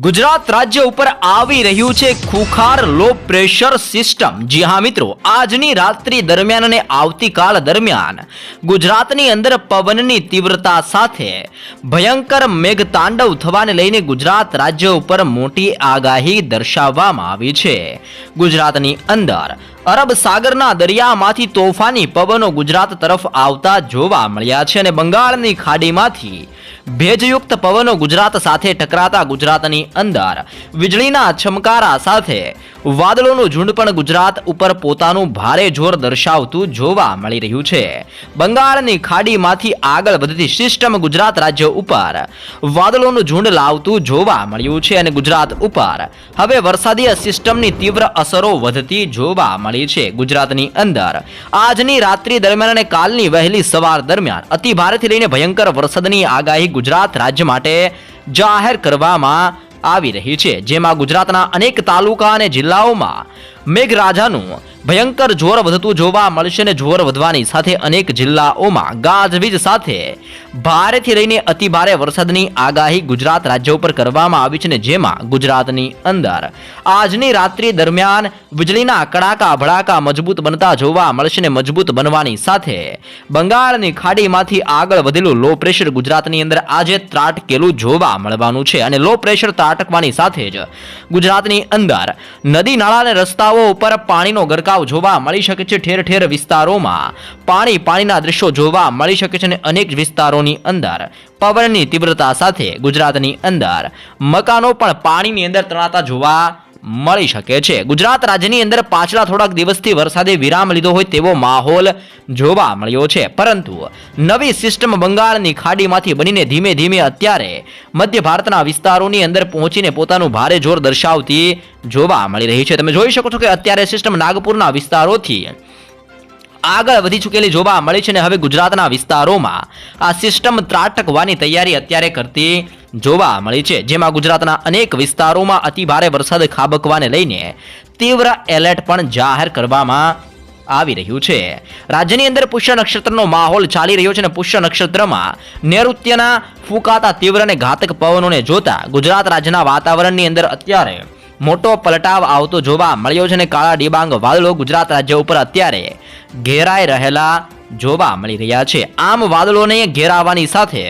ગુજરાત રાજ્ય ઉપર આવી રહ્યું છે ખુખાર લો પ્રેશર સિસ્ટમ જી હા મિત્રો, આજની રાત્રિ દરમિયાન અને આવતીકાલ દરમિયાન ગુજરાતની અંદર પવનની તીવ્રતા સાથે ભયંકર મેઘતાંડવ થવાને લઈને ગુજરાત રાજ્ય ઉપર મોટી આગાહી દર્શાવવામાં આવી છે. ગુજરાતની અંદર અરબ સાગરના દરિયામાંથી તોફાની પવનો ગુજરાત તરફ આવતા જોવા મળ્યા છે અને બંગાળની ખાડીમાંથી ભેજયુક્ત પવનો ગુજરાત સાથે ટકરાતા ગુજરાતની અંદર. વીજળીના છમકારા સાથે વાદળોનું ઝુંડ પણ ગુજરાત ઉપર પોતાનું ભારે જોર દર્શાવતું જોવા મળી રહ્યું છે. બંગાળની ખાડીમાંથી આગળ વધતી સિસ્ટમ ગુજરાત રાજ્ય ઉપર વાદળોનું ઝુંડ લાવતું જોવા મળ્યું છે અને ગુજરાત ઉપર હવે વરસાદીય સિસ્ટમની તીવ્ર અસરો વધતી જોવા મળી છે ગુજરાતની અંદર. આજની રાત્રિ દરમિયાન અને કાલની વહેલી સવાર દરમિયાન અતિ ભારેથી લઈને ભયંકર વરસાદની આગાહી ગુજરાત રાજ્ય માટે જાહેર કરવામાં આવી રહી છે, જેમાં ગુજરાતના અનેક તાલુકા અને જિલ્લાઓમાં મેઘરાજાનું ભયંકર જોર વધતું જોવા મળશે અને જોર વધવાની સાથે અનેક જિલ્લાઓમાં ગાજવીજ સાથે ભારેથી લઈને અતિભારે વરસાદની આગાહી ગુજરાત રાજ્ય ઉપર કરવામાં આવી છે અને જેમાં ગુજરાતની અંદર આજની રાત્રિ દરમિયાન વીજળીના કડાકા, ભડાકા મજબૂત બનતા જોવા મળશે અને મજબૂત બનવાની સાથે બંગાળની ખાડીમાંથી આગળ વધેલું લો પ્રેશર ગુજરાતની અંદર આજે ત્રાટકેલું જોવા મળવાનું છે. અને લો પ્રેશર ત્રાટકવાની સાથે જ ગુજરાતની અંદર નદી નાળા અને રસ્તાઓ ઉપર પાણીનો ગરકાવ જોવા મળી શકે છે. ઠેર ઠેર વિસ્તારોમાં પાણી પાણીના દ્રશ્યો જોવા મળી શકે છે અને અનેક વિસ્તારોની અંદર પવનની તીવ્રતા સાથે ગુજરાતની અંદર મકાનો પણ પાણીની અંદર તણાતા જોવા મળી શકે છે. ગુજરાત રાજ્યની અંદર પાછલા થોડાક દિવસથી વરસાદે વિરામ લીધો હોય તેવો માહોલ જોવા મળ્યો છે. પરંતુ નવી સિસ્ટમ બંગાળની ખાડીમાંથી બનીને ધીમે ધીમે અત્યારે મધ્ય ભારતના વિસ્તારોની અંદર પહોંચીને પોતાનું ભારે જોર દર્શાવતી જોવા મળી રહી છે. તમે જોઈ શકો છો કે અત્યારે સિસ્ટમ નાગપુરના વિસ્તારોથી આગળ વધી ચૂકેલી જોવા મળી છે અને હવે ગુજરાતના વિસ્તારોમાં આ સિસ્ટમ ત્રાટકવાની તૈયારી અત્યારે કરતી જોવા મળી છે, જેમાં ગુજરાતના અનેક વિસ્તારોમાં અતિભારે વરસાદ ખાબકવાને લઈને તીવ્ર એલર્ટ પણ જાહેર કરવામાં આવી રહ્યું છે. રાજ્યની અંદર પુષ્ય નક્ષત્રનો માહોલ ચાલી રહ્યો છે અને પુષ્ય નક્ષત્રમાં નૈઋત્યના ફૂંકાતા તીવ્ર અને ઘાતક પવનોને જોતા ગુજરાત રાજ્યના વાતાવરણની અંદર અત્યારે મોટો પલટાવ આવતો જોવા મળ્યો છે અને કાળા ડિબાંગ વાદળો ગુજરાત રાજ્ય ઉપર અત્યારે ઘેરાઈ રહેલા જોવા મળી રહ્યા છે. આમ વાદળોને ઘેરાવાની સાથે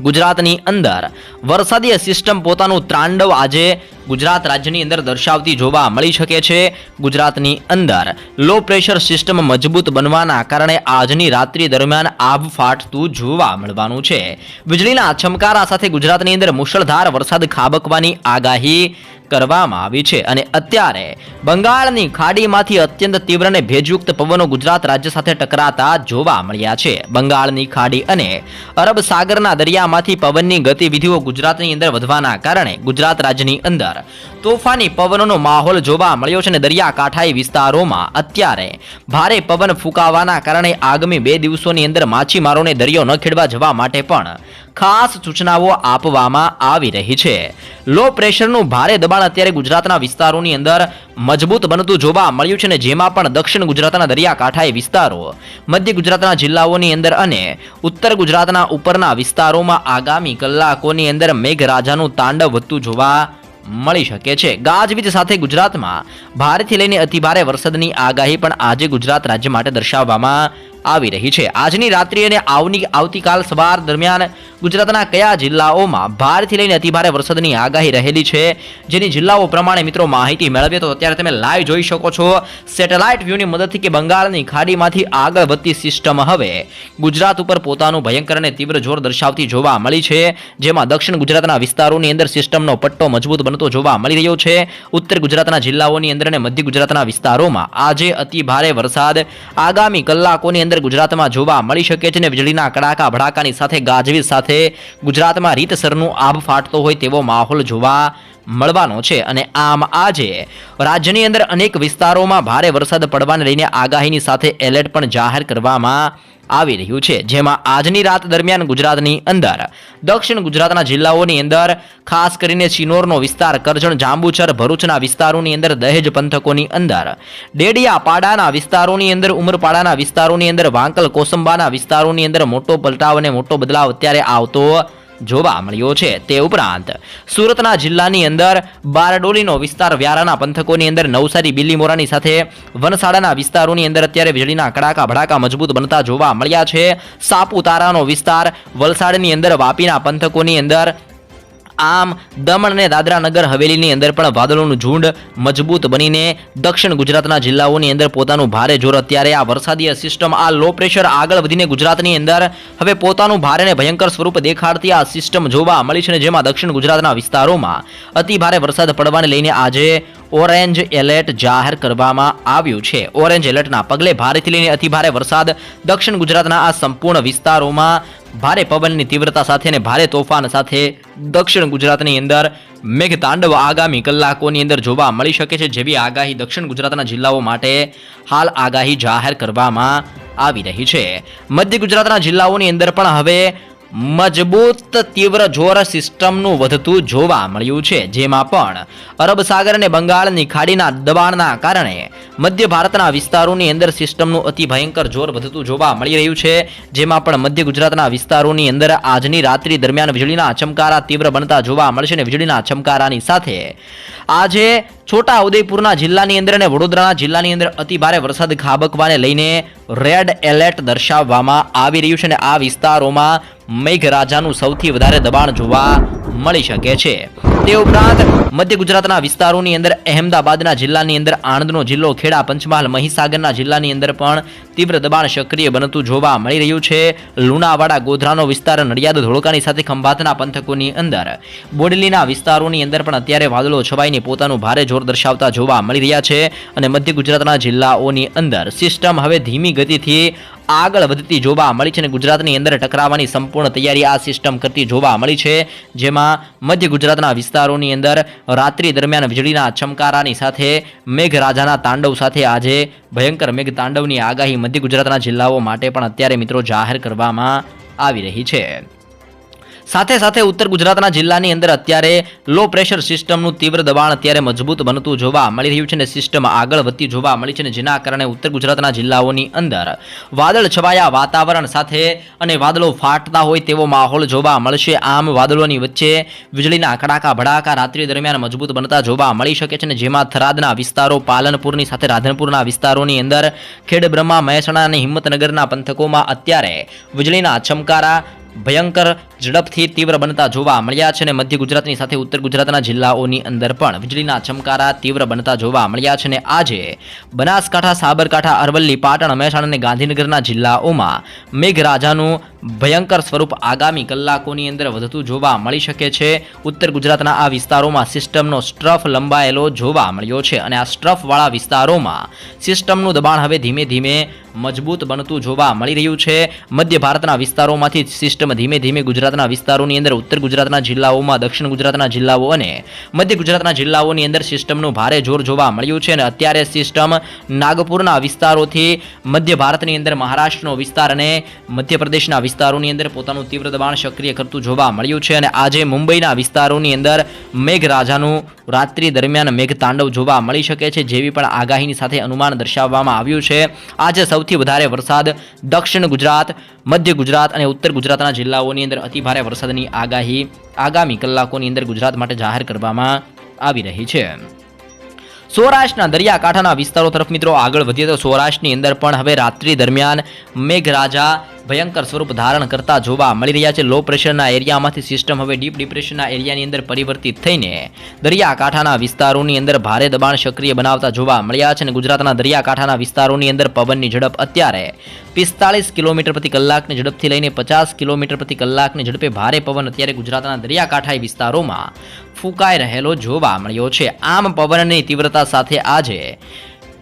ગુજરાતની અંદર વરસાદીય સિસ્ટમ પોતાનું ત્રાંડવ આજે ગુજરાત રાજ્યની અંદર દર્શાવતી જોવા મળી શકે છે. ગુજરાતની અંદર લો પ્રેશર સિસ્ટમ મજબૂત બનવાના કારણે આજની રાત્રિ દરમિયાન આભ ફાટતું જોવા મળવાનું છે. વીજળીના ચમકારા સાથે ગુજરાતની અંદર મુશળધાર વરસાદ ખાબકવાની આગાહી કરવામાં આવી છે અને અત્યારે બંગાળની ખાડીમાંથી અત્યંત તીવ્ર અને ભેજયુક્ત પવનો ગુજરાત રાજ્ય સાથે ટકરાતા જોવા મળ્યા છે. બંગાળની ખાડી અને અરબ સાગરના દરિયામાંથી પવનની ગતિવિધિઓ ગુજરાતની અંદર વધવાના કારણે ગુજરાત રાજ્યની અંદર તોફાની પવનોનો માહોલ જોવા મળ્યો છે અને દરિયાકાંઠાઈ વિસ્તારોમાં અત્યારે ભારે પવન ફૂંકાવાના કારણે આગામી બે દિવસોની અંદર માછીમારોને દરિયો ન ખેડવા જવા માટે પણ ખાસ સૂચનાઓ આપવામાં આવી રહી છે. લો પ્રેશરનું ભારે દબાણ અત્યારે ગુજરાતના વિસ્તારોની અંદર મજબૂત બનતું જોવા મળ્યું છે અને જેમાં પણ દક્ષિણ ગુજરાતના દરિયાકાંઠાએ વિસ્તારો, મધ્ય ગુજરાતના જિલ્લાઓની અંદર અને ઉત્તર ગુજરાતના ઉપરના વિસ્તારોમાં આગામી કલાકોની અંદર મેઘરાજાનું તાંડવ વધતું જોવા મળી શકે છે. ગાજવીજ સાથે ગુજરાતમાં ભારેથી લઈને અતિભારે વરસાદની આગાહી પણ આજે ગુજરાત રાજ્ય માટે દર્શાવવામાં આવી રહી છે. આજની રાત્રિ અને આવની આવતીકાલ સવાર દરમિયાન ગુજરાતના કયા જિલ્લાઓમાં ભારેથી લઈને અતિભારે વરસાદની આગાહી રહેલી છે, જેની જિલ્લાઓ પ્રમાણે મિત્રો માહિતી મેળવીએ તો અત્યારે તમે લાઈવ જોઈ શકો છો. સેટેલાઇટ વ્યૂની મદદથી કે બંગાળની ખાડીમાંથી આગળ વધતી સિસ્ટમ હવે ગુજરાત ઉપર પોતાનું ભયંકર અને તીવ્ર જોર દર્શાવતી જોવા મળી છે, જેમાં દક્ષિણ ગુજરાતના વિસ્તારોની અંદર સિસ્ટમનો પટ્ટો મજબૂત બનતો જોવા મળી રહ્યો છે. ઉત્તર ગુજરાતના જિલ્લાઓની અંદર અને મધ્ય ગુજરાતના વિસ્તારોમાં આજે અતિભારે વરસાદ. આગામી કલાકોની ગુજરાતમાં જોવા મળી શકે છે અને વીજળીના કડાકા, ભડાકાની સાથે, ગાજવીજ સાથે ગુજરાતમાં રીતસરનું આભ ફાટતો હોય તેવો માહોલ જોવા મળવાનો છે અને આમ આજે રાજ્યની અંદર અનેક વિસ્તારોમાં ભારે વરસાદ પડવાને લઈને આગાહીની સાથે એલર્ટ પણ જાહેર કરવામાં આવી રહ્યું છે. જેમાં આજની રાત દરમિયાન ગુજરાતની અંદર, દક્ષિણ ગુજરાતના જિલ્લાઓની અંદર, ખાસ કરીને ચિનોરનો વિસ્તાર, કરજણ, જાંબુચર, ભરૂચના વિસ્તારોની અંદર, દહેજ પંથકોની અંદર, ડેડિયાપાડાના વિસ્તારોની અંદર, ઉમરપાડાના વિસ્તારોની અંદર, વાંકલ કોસંબાના વિસ્તારોની અંદર મોટો પલટાવ અને મોટો બદલાવ અત્યારે આવતો જોવા મળ્યો છે. તે ઉપરાંત, સુરતના જિલ્લાની અંદર બારડોલીનો વિસ્તાર વ્યારાના પંથકોની અંદર નવસારી બિલીમોરાની સાથે વનસાડાના વિસ્તારોની અંદર અત્યારે વીજળીના કડાકા ભડાકા મજબૂત બનતા જોવા મળ્યા છે. સાપુતારાનો વિસ્તાર વલસાડની અંદર, વાપીના પંથકોની અંદર આમ દમણ અને દાદરા નગર હવેલીની અંદર પણ વાદળોનું ઝુંડ મજબૂત બનીને દક્ષિણ ગુજરાતના જિલ્લાઓની અંદર પોતાનું ભારે જોર અત્યારે આ વરસાદીય સિસ્ટમ આ લો પ્રેશર આગળ વધીને ગુજરાતની અંદર હવે પોતાનું ભારે અને ભયંકર સ્વરૂપ દેખાડતી આ સિસ્ટમ જોવા મળી છે જેમાં દક્ષિણ ગુજરાતના વિસ્તારોમાં અતિ ભારે વરસાદ પડવાને લઈને આજે ઓરેન્જ એલર્ટ જાહેર કરવામાં આવ્યું છે. ઓરેન્જ એલર્ટના પગલે ભારેથી લઈને અતિભારે વરસાદ. દક્ષિણ ગુજરાતના આ સંપૂર્ણ વિસ્તારોમાં ભારે પવનની તીવ્રતા સાથે અને ભારે તોફાન સાથે દક્ષિણ ગુજરાતની અંદર મેઘતાંડવ આગામી કલાકોની અંદર જોવા મળી શકે છે જેવી આગાહી દક્ષિણ ગુજરાતના જિલ્લાઓ માટે હાલ આગાહી જાહેર કરવામાં આવી રહી છે. મધ્ય ગુજરાતના જિલ્લાઓની અંદર પણ હવે મજબૂત તીવ્ર જોર સિસ્ટમનું વધતું જોવા મળ્યું છે, જેમાં પણ અરબ સાગર અને બંગાળની ખાડીના દબાણના કારણે મધ્ય ભારતના વિસ્તારોની અંદર સિસ્ટમનું અતિ ભયંકર જોર વધતું જોવા મળી રહ્યું છે, જેમાં પણ મધ્ય ગુજરાતના વિસ્તારોની અંદર આજની રાત્રિ દરમિયાન વીજળીના ચમકારા તીવ્ર બનતા જોવા મળશે અને વીજળીના ચમકારાની સાથે આજે છોટા ઉદયપુરના જિલ્લાની અંદર અને વડોદરાના જિલ્લાની અંદર અતિ ભારે વરસાદ ખાબકવાને લઈને રેડ એલર્ટ દર્શાવવામાં આવી રહ્યું છે અને આ વિસ્તારોમાં મેઘરાજાનું સૌથી વધારે દબાણ જોવા મળી શકે છે. તે ઉપરાંત, મધ્ય ગુજરાતના વિસ્તારોની અંદર અહેમદાબાદના જિલ્લાની અંદર આણંદનો જિલ્લો, ખેડા, પંચમહાલ, મહીસાગરના જિલ્લાની અંદર પણ તીવ્ર દબાણ સક્રિય બનતું જોવા મળી રહ્યું છે. લુણાવાડા, ગોધરાનો વિસ્તાર, નડિયાદ, ધોળકાની સાથે ખંભાતના પંથકોની અંદર. બોડલીના વિસ્તારોની અંદર પણ અત્યારે વાદળો છવાઈને પોતાનું ભારે જોર દર્શાવતા જોવા મળી રહ્યા છે અને મધ્ય ગુજરાતના જિલ્લાઓની અંદર સિસ્ટમ હવે ધીમી ગતિથી આગળ વધતી જોવા મળી છે અને ગુજરાતની અંદર ટકરાવવાની સંપૂર્ણ તૈયારી આ સિસ્ટમ કરતી જોવા મળી છે. જેમાં મધ્ય ગુજરાતના વિસ્તારોની અંદર રાત્રિ દરમિયાન વીજળીના ચમકારાની સાથે મેઘરાજાના તાંડવ સાથે આજે ભયંકર મેઘ તાંડવની આગાહી મધ્ય ગુજરાતના જિલ્લાઓ માટે પણ અત્યારે મિત્રો જાહેર કરવામાં આવી રહી છે. સાથે સાથે ઉત્તર ગુજરાતના જિલ્લાની અંદર અત્યારે લો પ્રેશર સિસ્ટમનું તીવ્ર દબાણ અત્યારે મજબૂત બનતું જોવા મળી રહ્યું છે અને સિસ્ટમ આગળ વધતી જોવા મળી છે અને જેના કારણે ઉત્તર ગુજરાતના જિલ્લાઓની અંદર વાદળ છવાયા વાતાવરણ સાથે અને વાદળો ફાટતા હોય તેવો માહોલ જોવા મળશે. આમ વાદળોની વચ્ચે વીજળીના કડાકા ભડાકા રાત્રિ દરમિયાન મજબૂત બનતા જોવા મળી શકે છે અને જેમાં થરાદના વિસ્તારો, પાલનપુરની સાથે રાધનપુરના વિસ્તારોની અંદર ખેડબ્રહ્મા મહેસાણા અને હિંમતનગરના પંથકોમાં અત્યારે વીજળીના ચમકારા, ભયંકર ઝડપથી તીવ્ર બનતા જોવા મળ્યા છે અને મધ્ય ગુજરાતની સાથે ઉત્તર ગુજરાતના જિલ્લાઓની અંદર પણ વીજળીના ચમકારા તીવ્ર બનતા જોવા મળ્યા છે અને આજે બનાસકાંઠા, સાબરકાંઠા, અરવલ્લી, પાટણ, મહેસાણા અને ગાંધીનગરના જિલ્લાઓમાં મેઘરાજાનું ભયંકર સ્વરૂપ આગામી કલાકોની અંદર વધતું જોવા મળી શકે છે. ઉત્તર ગુજરાતના આ વિસ્તારોમાં સિસ્ટમનો સ્ટ્રફ લંબાયેલો જોવા મળ્યો છે અને આ સ્ટ્રફવાળા વિસ્તારોમાં સિસ્ટમનું દબાણ હવે ધીમે ધીમે મજબૂત બનતું જોવા મળી રહ્યું છે. મધ્ય ભારતના વિસ્તારોમાંથી સિસ્ટમ ધીમે ધીમે ગુજરાતના વિસ્તારોની અંદર, ઉત્તર ગુજરાતના જિલ્લાઓમાં, દક્ષિણ ગુજરાતના જિલ્લાઓ અને મધ્ય ગુજરાતના જિલ્લાઓની અંદર સિસ્ટમનું ભારે જોર જોવા મળ્યું છે. અને અત્યારે સિસ્ટમ નાગપુરના વિસ્તારોથી મધ્ય ભારતની અંદર, મહારાષ્ટ્રનો વિસ્તાર અને મધ્યપ્રદેશના વિસ્તારોની અંદર પોતાનું તીવ્ર દબાણ સક્રિય કરતું જોવા મળ્યું છે. અને આજે મુંબઈના વિસ્તારોની અંદર મેઘરાજાનું રાત્રિ દરમિયાન મેઘતાંડવ જોવા મળી શકે છે, જેવી પણ આગાહીની સાથે અનુમાન દર્શાવવામાં આવ્યું છે. આજે સૌથી વધારે વરસાદ દક્ષિણ ગુજરાત, મધ્ય ગુજરાત અને ઉત્તર ગુજરાતના જિલ્લાઓની અંદર અતિભારે વરસાદની આગાહી આગામી કલાકોની અંદર ગુજરાત માટે જાહેર કરવામાં આવી રહી છે. સૌરાષ્ટ્રના દરિયાકાંઠાના વિસ્તારો તરફ મિત્રો આગળ વધીએ તો સૌરાષ્ટ્રની અંદર પણ હવે રાત્રિ દરમિયાન મેઘરાજા ભયંકર સ્વરૂપ ધારણ કરતા જોવા મળી રહ્યા છે. લો પ્રેશરના એરિયામાંથી સિસ્ટમ હવે ડીપ ડિપ્રેશનના એરિયાની અંદર પરિવર્તિત થઈને દરિયાકાંઠાના વિસ્તારોની અંદર ભારે દબાણ સક્રિય બનાવતા જોવા મળ્યા છે અને ગુજરાતના દરિયાકાંઠાના વિસ્તારોની અંદર પવનની ઝડપ અત્યારે પિસ્તાળીસ કિલોમીટર પ્રતિ કલાકની ઝડપથી લઈને પચાસ કિલોમીટર પ્રતિ કલાકની ઝડપે ભારે પવન અત્યારે ગુજરાતના દરિયાકાંઠાઈ વિસ્તારોમાં ફૂંકાઈ રહેલો જોવા મળ્યો છે. આમ પવનની તીવ્રતા સાથે આજે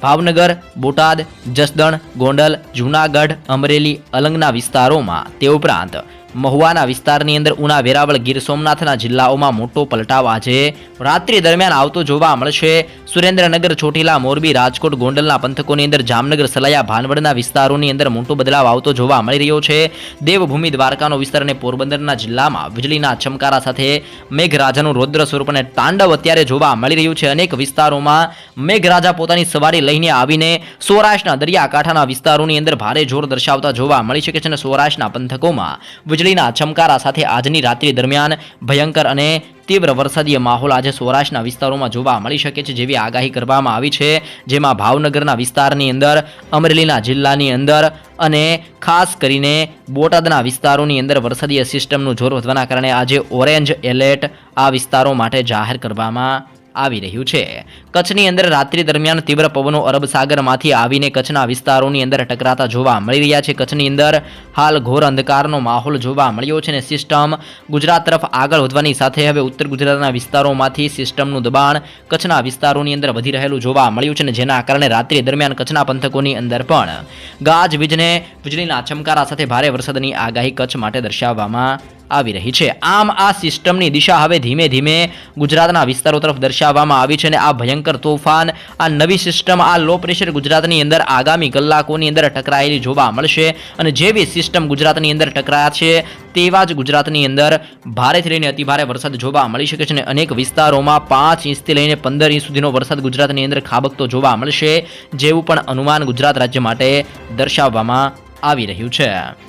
ભાવનગર બોટાદ જસદણ ગોંડલ જૂનાગઢ અમરેલી અલંગના વિસ્તારોમાં તે ઉપરાંત મહુવાના વિસ્તારની અંદર ઉના વેરાવળ ગીર સોમનાથના જિલ્લાઓમાં મોટો પલટાવ આજે રાત્રિ દરમિયાન આવતો જોવા મળશે. સુરેન્દ્રનગર, ચોટીલા, મોરબી, રાજકોટ, ગોંડલના પંથકોની અંદર જામનગર, સલાયા, ભાનવડના વિસ્તારોની અંદર મોટો બદલાવ આવતો જોવા મળી રહ્યો છે. દેવભૂમિ દ્વારકાનો વિસ્તાર અને પોરબંદરના જિલ્લામાં વીજળીના ચમકારા સાથે મેઘરાજાનું રૌદ્ર સ્વરૂપ અને તાંડવ અત્યારે જોવા મળી રહ્યું છે. અનેક વિસ્તારોમાં મેઘરાજા પોતાની સવારી લઈને આવીને સૌરાષ્ટ્રના દરિયાકાંઠાના વિસ્તારોની અંદર ભારે જોર દર્શાવતા જોવા મળી શકે છે અને સૌરાષ્ટ્રના પંથકોમાં વીજળીના ચમકારા સાથે આજની રાત્રિ દરમિયાન ભયંકર અને તીવ્ર વરસાદીય માહોલ આજે સૌરાષ્ટ્રના વિસ્તારોમાં જોવા મળી શકે છે, જેવી આગાહી કરવામાં આવી છે. જેમાં ભાવનગરના વિસ્તારની અંદર, અમરેલીના જિલ્લાની અંદર અને ખાસ કરીને બોટાદના વિસ્તારોની અંદર વરસાદીય સિસ્ટમનું જોર વધવાના કારણે આજે ઓરેન્જ એલર્ટ આ વિસ્તારો માટે જાહેર કરવામાં આવી રહ્યું છે. કચ્છની અંદર રાત્રિ દરમિયાન તીવ્ર પવનો અરબ સાગરમાંથી આવીને કચ્છના વિસ્તારોની અંદર ટકરાતા જોવા મળી રહ્યા છે. કચ્છની અંદર હાલ ઘોર અંધકારનો માહોલ જોવા મળ્યો છે અને સિસ્ટમ ગુજરાત તરફ આગળ વધવાની સાથે હવે ઉત્તર ગુજરાતના વિસ્તારોમાંથી સિસ્ટમનું દબાણ કચ્છના વિસ્તારોની અંદર વધી રહેલું જોવા મળ્યું છે અને જેના કારણે રાત્રિ દરમિયાન કચ્છના પંથકોની અંદર પણ ગાજવીજને વીજળીના ચમકારા સાથે ભારે વરસાદની આગાહી કચ્છ માટે દર્શાવવામાં આવી રહી છે. આમ આ સિસ્ટમની દિશા હવે ધીમે ધીમે ગુજરાતના વિસ્તારો તરફ દર્શાવવામાં આવી છે અને આ ભયંકર તોફાન, આ નવી સિસ્ટમ, આ લો પ્રેશર ગુજરાતની અંદર આગામી કલાકોની અંદર ટકરાયેલી જોવા મળશે અને જેવી સિસ્ટમ ગુજરાતની અંદર ટકરાયા છે તેવા જ ગુજરાતની અંદર ભારેથી લઈને અતિભારે વરસાદ જોવા મળી શકે છે અને અનેક વિસ્તારોમાં પાંચ ઇંચથી લઈને પંદર ઇંચ સુધીનો વરસાદ ગુજરાતની અંદર ખાબકતો જોવા મળશે, જેવું પણ અનુમાન ગુજરાત રાજ્ય માટે દર્શાવવામાં આવી રહ્યું છે.